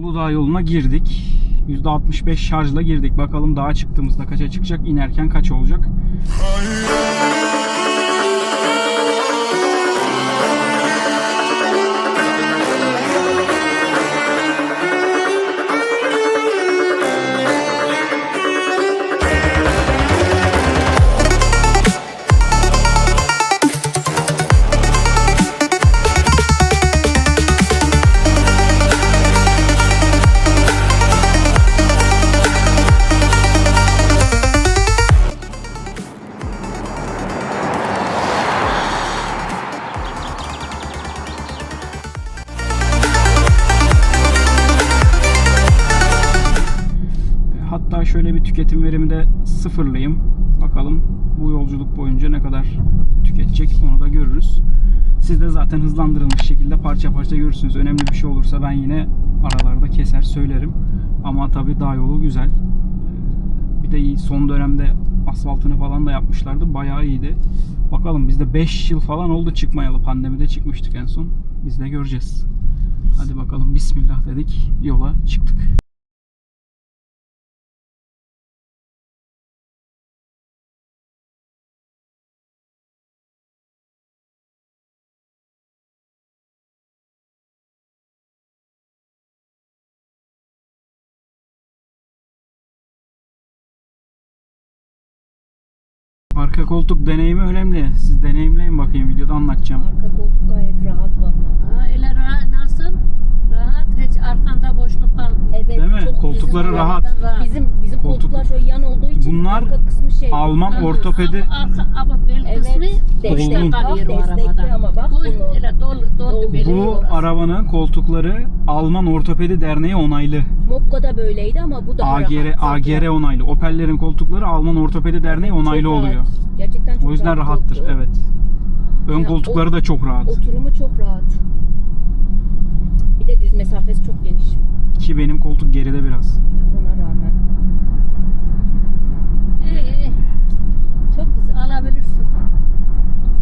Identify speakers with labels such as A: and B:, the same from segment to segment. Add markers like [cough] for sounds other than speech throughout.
A: Uludağ yoluna girdik. %65 şarjla girdik. Bakalım dağa çıktığımızda kaça çıkacak, inerken kaç olacak. Hatta sıfırlayayım. Bakalım bu yolculuk boyunca ne kadar tüketecek onu da görürüz. Siz de zaten hızlandırılmış şekilde parça parça görürsünüz. Önemli bir şey olursa ben yine aralarda keser söylerim. Ama tabii dağ yolu güzel. Ee, Bir de son dönemde asfaltını falan da yapmışlardı. Bayağı iyiydi. Bakalım biz de 5 yıl falan oldu çıkmayalı. Pandemide çıkmıştık en son. Biz de göreceğiz. Hadi bakalım bismillah dedik. Yola çıktık. Arka koltuk deneyimi önemli. Siz deneyimleyin bakayım videoda anlatacağım.
B: Arka koltuk gayet rahat valla.
C: Ha, öyle rahat? Rahat hiç arkanda boşluk kalmıyor.
B: Evet,
A: Değil mi?
B: çok
A: Koltukları
B: güzel.
A: rahat.
B: Bizim bizim
A: Koltuk-
B: koltuklar şöyle yan olduğu için
A: Bunlar
B: arka kısmı şey.
A: Alman
C: Ama-
A: ortopedi
C: Ama, arka, ama bel
B: Evet,
C: kısmı
B: destek.
C: boşta kalıyor o
B: destekli
C: arabada.
B: ama bak
C: Bu
B: bunu.
C: öyle dolu, dolu
B: Dolu.
C: beli
A: bu
C: orası.
A: arabanın koltukları Alman Ortopedi Derneği onaylı.
B: Mokka da böyleydi ama bu daha
A: AGR
B: rahat.
A: AGR onaylı. Opel'lerin koltukları Alman Ortopedi Derneği
B: Çok
A: onaylı
B: rahat.
A: oluyor.
B: Gerçekten çok
A: O yüzden
B: rahat
A: rahattır.
B: koltuğu.
A: Evet. Ön
B: Ya,
A: koltukları
B: o-
A: da çok rahat.
B: Oturumu çok rahat. Mesafesi çok geniş.
A: Ki benim koltuk geride biraz.
B: Ona rağmen.
C: İyi.
B: Çok güzel.
C: Alabilirsin.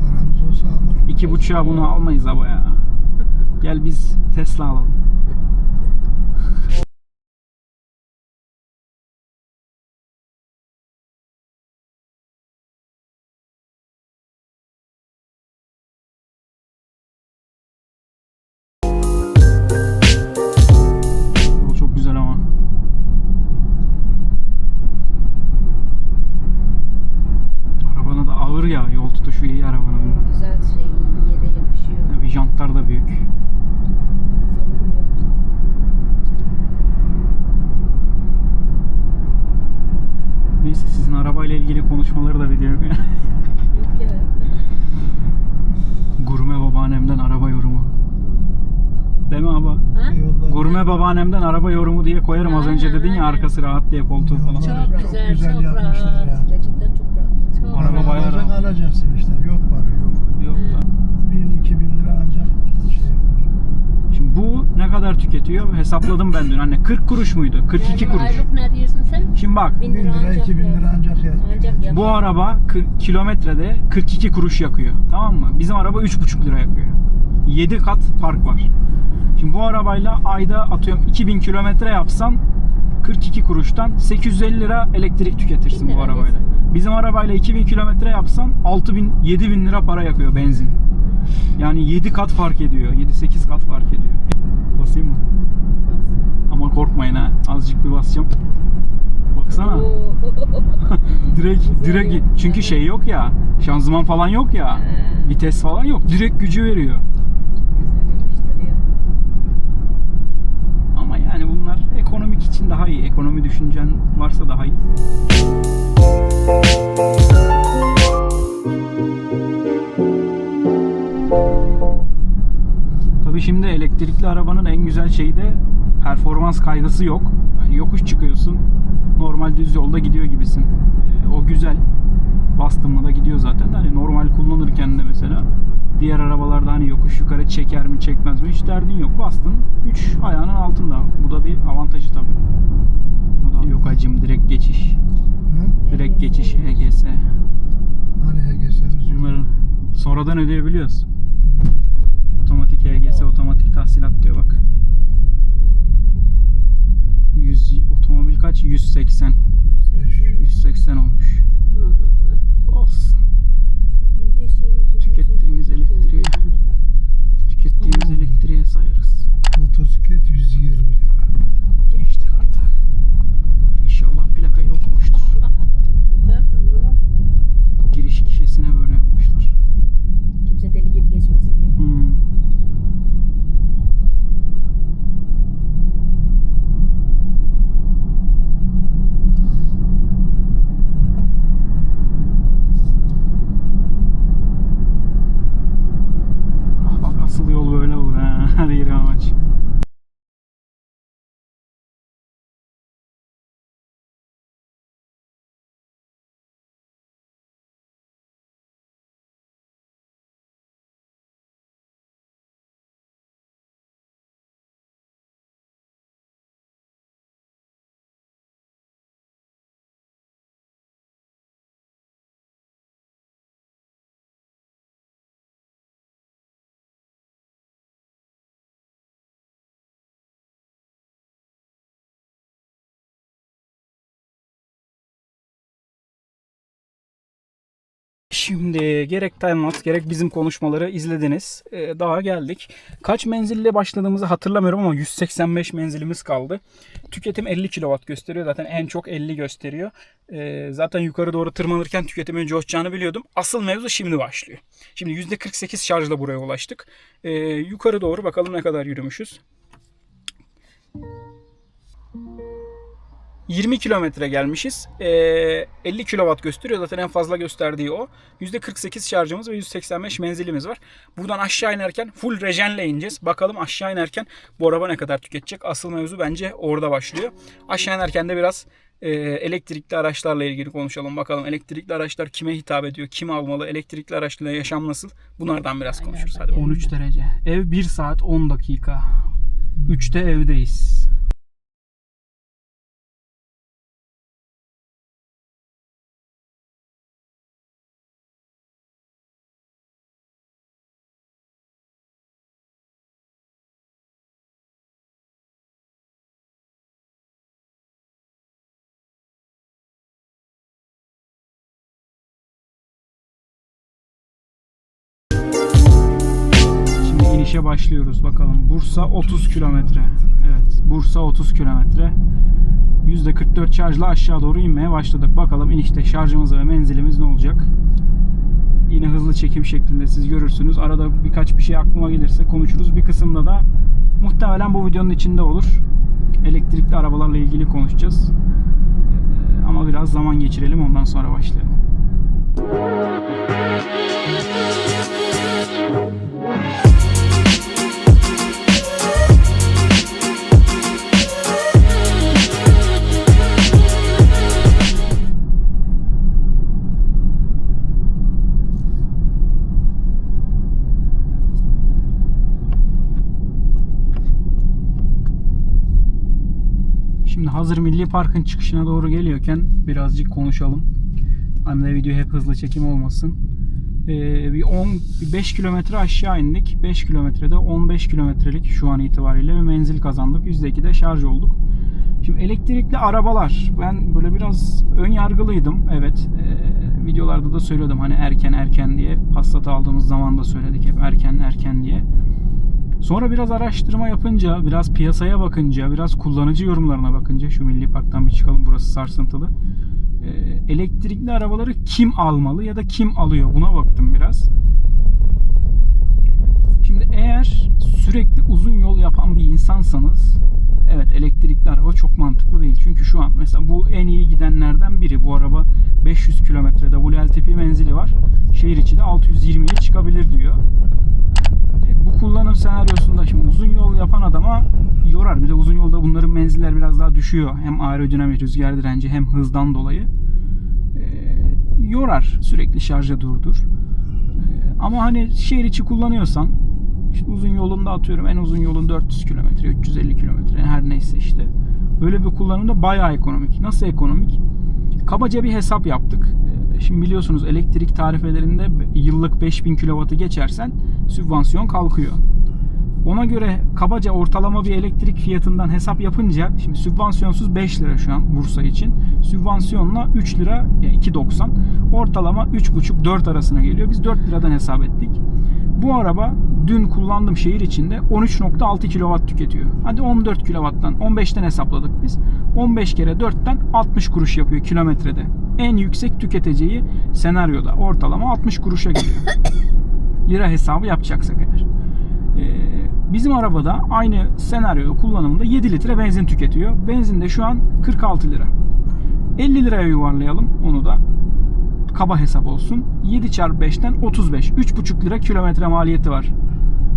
D: Paramız olsa alır.
A: İki buçuğa bunu almayız ama ya. Gel biz Tesla alalım. Babaannemden araba yorumu diye koyarım. Az önce dedin ya arkası rahat diye koltuğu falan.
C: Çok
D: Çok
C: güzel,
D: güzel
C: çok
D: yapmışlar
C: rahat.
D: ya.
B: Gerçekten çok rahat.
C: Çok
A: Araba
C: rahat.
A: bayağı
D: alacak,
A: rahat.
D: alacaksın işte. Yok para yok.
A: Yok da.
D: 1000 2000 lira ancak şey yapar.
A: Şimdi bu ne kadar tüketiyor? Hesapladım ben dün. Anne 40 kuruş muydu? 42 kuruş.
C: Aylık ne diyorsun sen?
A: Şimdi bak
B: 1000
D: 1000
B: lira
D: lira
B: ancak
D: 2000
B: ya.
D: lira ancak ya.
B: Ancak
A: bu araba 40 kilometrede 42 kuruş yakıyor. Tamam mı? Bizim araba 3,5 lira yakıyor. 7 kat fark var. Şimdi bu arabayla ayda atıyorum 2000 kilometre yapsan 42 kuruştan 850 lira elektrik tüketirsin bu arabayla. Bizim arabayla 2000 kilometre yapsan 6000 7000 lira para yakıyor benzin. Yani 7 kat fark ediyor. 7-8 kat fark ediyor. Basayım mı? Ama korkmayın ha. Azıcık bir basacağım. Baksana. [laughs] Direkt direkt çünkü şey yok ya. Şanzıman falan yok ya. Vites falan yok. Direkt gücü veriyor.
B: Güzel yapıştırıyor.
A: Ama yani bunlar ekonomik için daha iyi. Ekonomi düşüncen varsa daha iyi. Tabii şimdi elektrikli arabanın en güzel şeyi de performans kaygısı yok. Yani yokuş çıkıyorsun. Normal düz yolda gidiyor gibisin. Ee, o güzel. Bastım da gidiyor zaten. Hani normal kullanırken de mesela diğer arabalarda hani yokuş yukarı çeker mi çekmez mi hiç derdin yok. Bastın güç ayağının altında. Bu da bir avantajı tabii. Bu da yok acım direkt geçiş.
D: Hı?
A: Direkt geçiş HGS.
D: Hani HGS'miz yok.
A: Bunları sonradan ödeyebiliyoruz. Otomatik Şimdi gerek timelapse gerek bizim konuşmaları izlediniz. Ee, daha geldik. Kaç menzille başladığımızı hatırlamıyorum ama 185 menzilimiz kaldı. Tüketim 50 kW gösteriyor. Zaten en çok 50 gösteriyor. Ee, zaten yukarı doğru tırmanırken tüketimin coşacağını biliyordum. Asıl mevzu şimdi başlıyor. Şimdi %48 şarjla buraya ulaştık. Ee, yukarı doğru bakalım ne kadar yürümüşüz. 20 kilometre gelmişiz. Ee, 50 kilowatt gösteriyor. Zaten en fazla gösterdiği o. %48 şarjımız ve 185 menzilimiz var. Buradan aşağı inerken full rejenle ineceğiz. Bakalım aşağı inerken bu araba ne kadar tüketecek. Asıl mevzu bence orada başlıyor. Aşağı inerken de biraz e, elektrikli araçlarla ilgili konuşalım. Bakalım elektrikli araçlar kime hitap ediyor? Kim almalı? Elektrikli araçla yaşam nasıl? Bunlardan biraz konuşuruz. Hadi 13 derece. Ev 1 saat 10 dakika. 3'te evdeyiz. İnişe başlıyoruz bakalım. Bursa 30 kilometre. Evet, Bursa 30 kilometre. %44 şarjla aşağı doğru inmeye başladık. Bakalım inişte şarjımız ve menzilimiz ne olacak? Yine hızlı çekim şeklinde siz görürsünüz. Arada birkaç bir şey aklıma gelirse konuşuruz. Bir kısımda da muhtemelen bu videonun içinde olur. Elektrikli arabalarla ilgili konuşacağız. Ee, Ama biraz zaman geçirelim ondan sonra başlayalım. Şimdi Park'ın çıkışına doğru geliyorken birazcık konuşalım. Hani de video hep hızlı çekim olmasın. Ee, bir 10 bir 5 kilometre aşağı indik. 5 kilometrede 15 kilometrelik şu an itibariyle bir menzil kazandık. %2'de şarj olduk. Şimdi elektrikli arabalar. Ben böyle biraz ön yargılıydım. Evet. Ee, videolarda da söylüyordum hani erken erken diye. Passat aldığımız zaman da söyledik hep erken erken diye. Sonra biraz araştırma yapınca, biraz piyasaya bakınca, biraz kullanıcı yorumlarına bakınca şu Milli Park'tan bir çıkalım burası sarsıntılı. Ee, elektrikli arabaları kim almalı ya da kim alıyor buna baktım biraz. Şimdi eğer sürekli uzun yol yapan bir insansanız evet elektrikli araba çok mantıklı değil. Çünkü şu an mesela bu en iyi gidenlerden biri. Bu araba 500 kilometrede WLTP menzili var. Şehir içi de 620'ye çıkabilir diyor. E, bu kullanım senaryosunda şimdi uzun yol yapan adama yorar. Bir de uzun yolda bunların menziller biraz daha düşüyor. Hem aerodinamik rüzgar direnci hem hızdan dolayı. E, yorar. Sürekli şarja durdur. E, ama hani şehir içi kullanıyorsan işte uzun yolunda atıyorum en uzun yolun 400 kilometre, 350 kilometre her neyse işte. Böyle bir kullanımda bayağı ekonomik. Nasıl ekonomik? Kabaca bir hesap yaptık. Ee, Şimdi biliyorsunuz elektrik tarifelerinde yıllık 5000 kW'ı geçersen sübvansiyon kalkıyor. Ona göre kabaca ortalama bir elektrik fiyatından hesap yapınca şimdi sübvansiyonsuz 5 lira şu an Bursa için. Sübvansiyonla 3 lira ya 2.90. Ortalama 3.5-4 arasına geliyor. Biz 4 liradan hesap ettik. Bu araba dün kullandığım şehir içinde 13.6 kW tüketiyor. Hadi 14 kW'dan 15'ten hesapladık biz. 15 kere 4'ten 60 kuruş yapıyor kilometrede. En yüksek tüketeceği senaryoda ortalama 60 kuruşa geliyor. [coughs] Lira hesabı yapacaksak eğer. Ee, bizim arabada aynı senaryoda kullanımında 7 litre benzin tüketiyor. Benzin de şu an 46 lira. 50 liraya yuvarlayalım onu da kaba hesap olsun. 7 çarpı 5'ten 35. 3,5 lira kilometre maliyeti var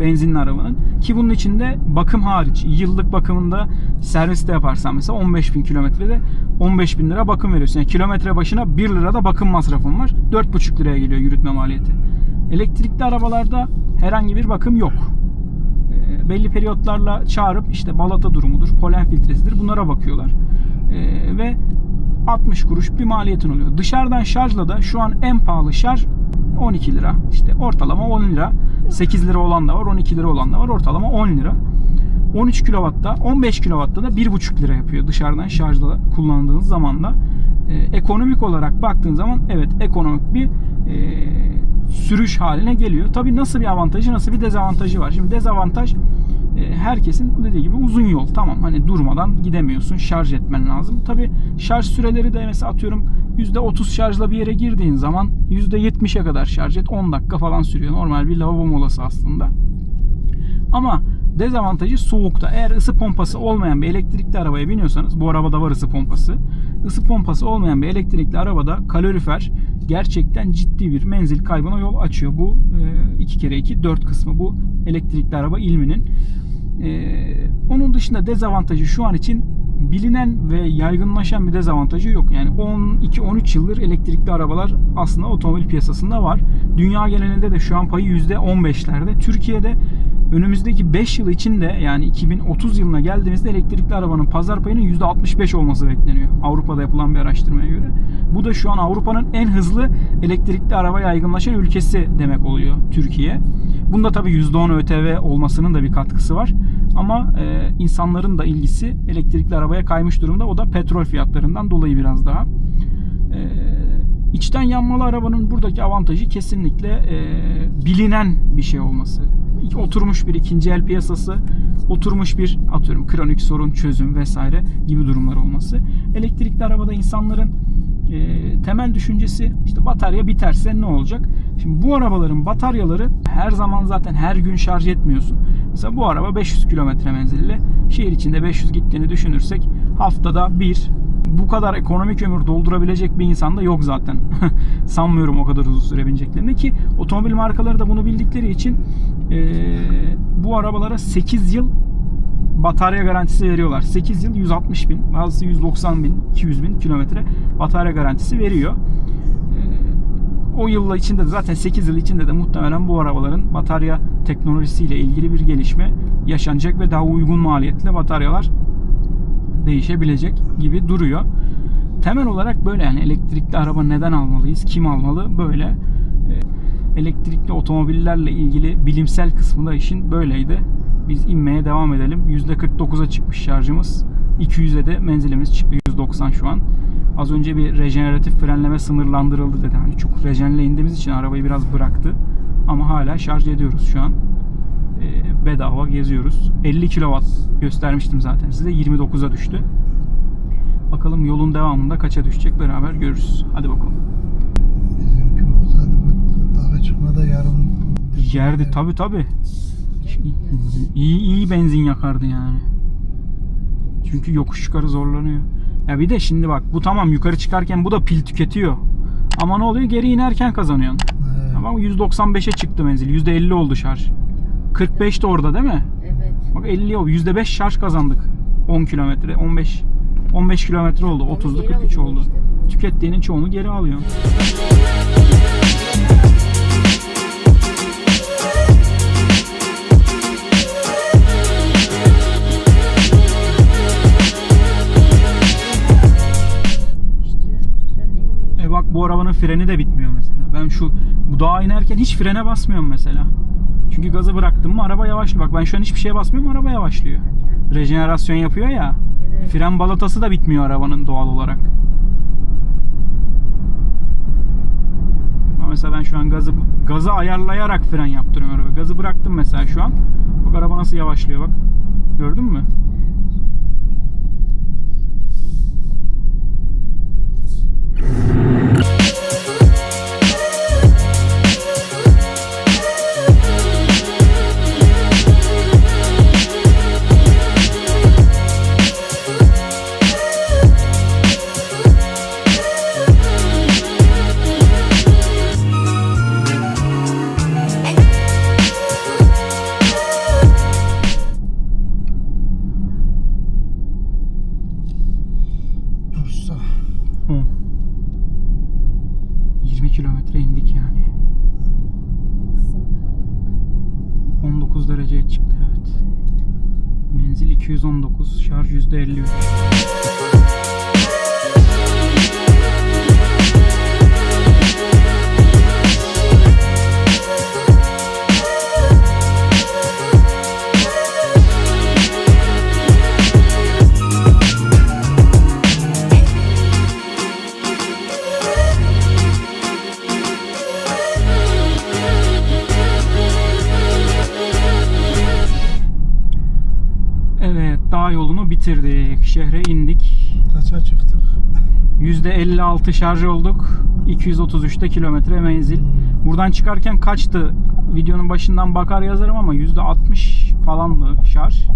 A: benzinli arabanın. Ki bunun içinde bakım hariç yıllık bakımında serviste yaparsan mesela 15 bin kilometrede 15 bin lira bakım veriyorsun. Yani kilometre başına 1 lira da bakım masrafın var. 4,5 liraya geliyor yürütme maliyeti. Elektrikli arabalarda herhangi bir bakım yok. E, belli periyotlarla çağırıp işte balata durumudur, polen filtresidir bunlara bakıyorlar. E, ve 60 kuruş bir maliyetin oluyor. Dışarıdan şarjla da şu an en pahalı şarj 12 lira. İşte ortalama 10 lira. 8 lira olan da var, 12 lira olan da var. Ortalama 10 lira. 13 kW'da, 15 kW'da da 1,5 lira yapıyor dışarıdan şarjla kullandığınız zaman da. e, ekonomik olarak baktığın zaman evet ekonomik bir e, sürüş haline geliyor. Tabii nasıl bir avantajı nasıl bir dezavantajı var. Şimdi dezavantaj herkesin dediği gibi uzun yol. Tamam hani durmadan gidemiyorsun. Şarj etmen lazım. Tabii şarj süreleri de mesela atıyorum %30 şarjla bir yere girdiğin zaman %70'e kadar şarj et. 10 dakika falan sürüyor. Normal bir lavabo molası aslında. Ama dezavantajı soğukta. Eğer ısı pompası olmayan bir elektrikli arabaya biniyorsanız bu arabada var ısı pompası. Isı pompası olmayan bir elektrikli arabada kalorifer gerçekten ciddi bir menzil kaybına yol açıyor. Bu 2 kere 2 4 kısmı bu elektrikli araba ilminin. E, onun dışında dezavantajı şu an için bilinen ve yaygınlaşan bir dezavantajı yok. Yani 12-13 yıldır elektrikli arabalar aslında otomobil piyasasında var. Dünya genelinde de şu an payı %15'lerde. Türkiye'de önümüzdeki 5 yıl içinde yani 2030 yılına geldiğimizde elektrikli arabanın pazar payının %65 olması bekleniyor. Avrupa'da yapılan bir araştırmaya göre. Bu da şu an Avrupa'nın en hızlı elektrikli araba yaygınlaşan ülkesi demek oluyor Türkiye. Bunda tabii %10 ÖTV olmasının da bir katkısı var. Ama e, insanların da ilgisi elektrikli arabaya kaymış durumda. O da petrol fiyatlarından dolayı biraz daha. E, içten yanmalı arabanın buradaki avantajı kesinlikle e, bilinen bir şey olması. Oturmuş bir ikinci el piyasası, oturmuş bir atıyorum kronik sorun çözüm vesaire gibi durumlar olması. Elektrikli arabada insanların e, temel düşüncesi işte batarya biterse ne olacak? Şimdi bu arabaların bataryaları her zaman zaten her gün şarj etmiyorsun. Mesela bu araba 500 kilometre menzilli. Şehir içinde 500 gittiğini düşünürsek haftada bir bu kadar ekonomik ömür doldurabilecek bir insan da yok zaten. [laughs] Sanmıyorum o kadar uzun süre bineceklerini ki otomobil markaları da bunu bildikleri için e, bu arabalara 8 yıl batarya garantisi veriyorlar. 8 yıl 160 bin, bazısı 190 bin, 200 bin kilometre batarya garantisi veriyor. Ee, O yılla içinde de zaten 8 yıl içinde de muhtemelen bu arabaların batarya teknolojisiyle ilgili bir gelişme yaşanacak ve daha uygun maliyetli bataryalar değişebilecek gibi duruyor. Temel olarak böyle yani elektrikli araba neden almalıyız? Kim almalı? Böyle. Ee, Elektrikli otomobillerle ilgili bilimsel kısmı da işin böyleydi. Biz inmeye devam edelim. %49'a çıkmış şarjımız. 200'e de menzilimiz çıktı. 190 şu an. Az önce bir rejeneratif frenleme sınırlandırıldı dedi. Hani çok rejenle indiğimiz için arabayı biraz bıraktı. Ama hala şarj ediyoruz şu an. Ee, bedava geziyoruz. 50 kW göstermiştim zaten size. 29'a düştü. Bakalım yolun devamında kaça düşecek beraber görürüz. Hadi bakalım.
D: Dağa çıkmada yarım
A: Yerdi tabi tabi. İyi iyi benzin yakardı yani. Çünkü yokuş yukarı zorlanıyor. Ya bir de şimdi bak bu tamam yukarı çıkarken bu da pil tüketiyor. Ama ne oluyor? Geri inerken kazanıyorsun.
D: Ee,
A: Ama 195'e çıktı menzil. %50 oldu şarj. 45 de orada değil mi?
B: Evet.
A: Bak 50 oldu. %5 şarj kazandık. 10 kilometre, 15 15 kilometre oldu. 30'da
B: geri
A: 43
B: alıyor
A: oldu.
B: işte.
A: Tükettiğinin çoğunu geri alıyor.
B: İşçiler, işçiler ne iyi.
A: E bak bu arabanın freni de bitmiyor mesela. Ben şu bu dağa inerken hiç frene basmıyorum mesela. Çünkü gazı bıraktım mı araba yavaşlıyor. Bak ben şu an hiçbir şeye basmıyorum araba yavaşlıyor. Rejenerasyon yapıyor ya.
B: Evet.
A: Fren balatası da bitmiyor arabanın doğal olarak. Ama mesela ben şu an gazı gazı ayarlayarak fren yaptırıyorum araba. Gazı bıraktım mesela şu an. Bak araba nasıl yavaşlıyor bak. Gördün mü? 219, şarj %53. Bitirdik. Şehre indik.
D: Kaça çıktık?
A: %56 şarj olduk. 233'te kilometre menzil. Buradan çıkarken kaçtı? Videonun başından bakar yazarım ama %60 falandı şarj.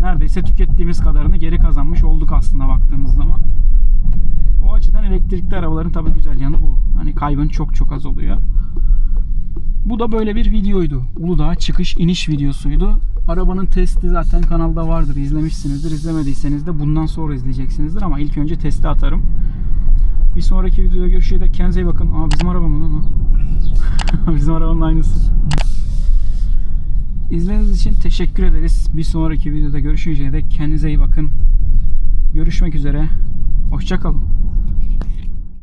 A: Neredeyse tükettiğimiz kadarını geri kazanmış olduk aslında baktığınız zaman. Ee, O açıdan elektrikli arabaların tabii güzel yanı bu. Hani kaybın çok çok az oluyor. Bu da böyle bir videoydu. Uludağ çıkış iniş videosuydu. Arabanın testi zaten kanalda vardır. İzlemişsinizdir. İzlemediyseniz de bundan sonra izleyeceksinizdir ama ilk önce testi atarım. Bir sonraki videoda görüşürüz. de Kendinize iyi bakın. Aa bizim araba mı [laughs] bizim arabanın aynısı. İzlediğiniz için teşekkür ederiz. Bir sonraki videoda görüşünceye dek kendinize iyi bakın. Görüşmek üzere. Hoşçakalın.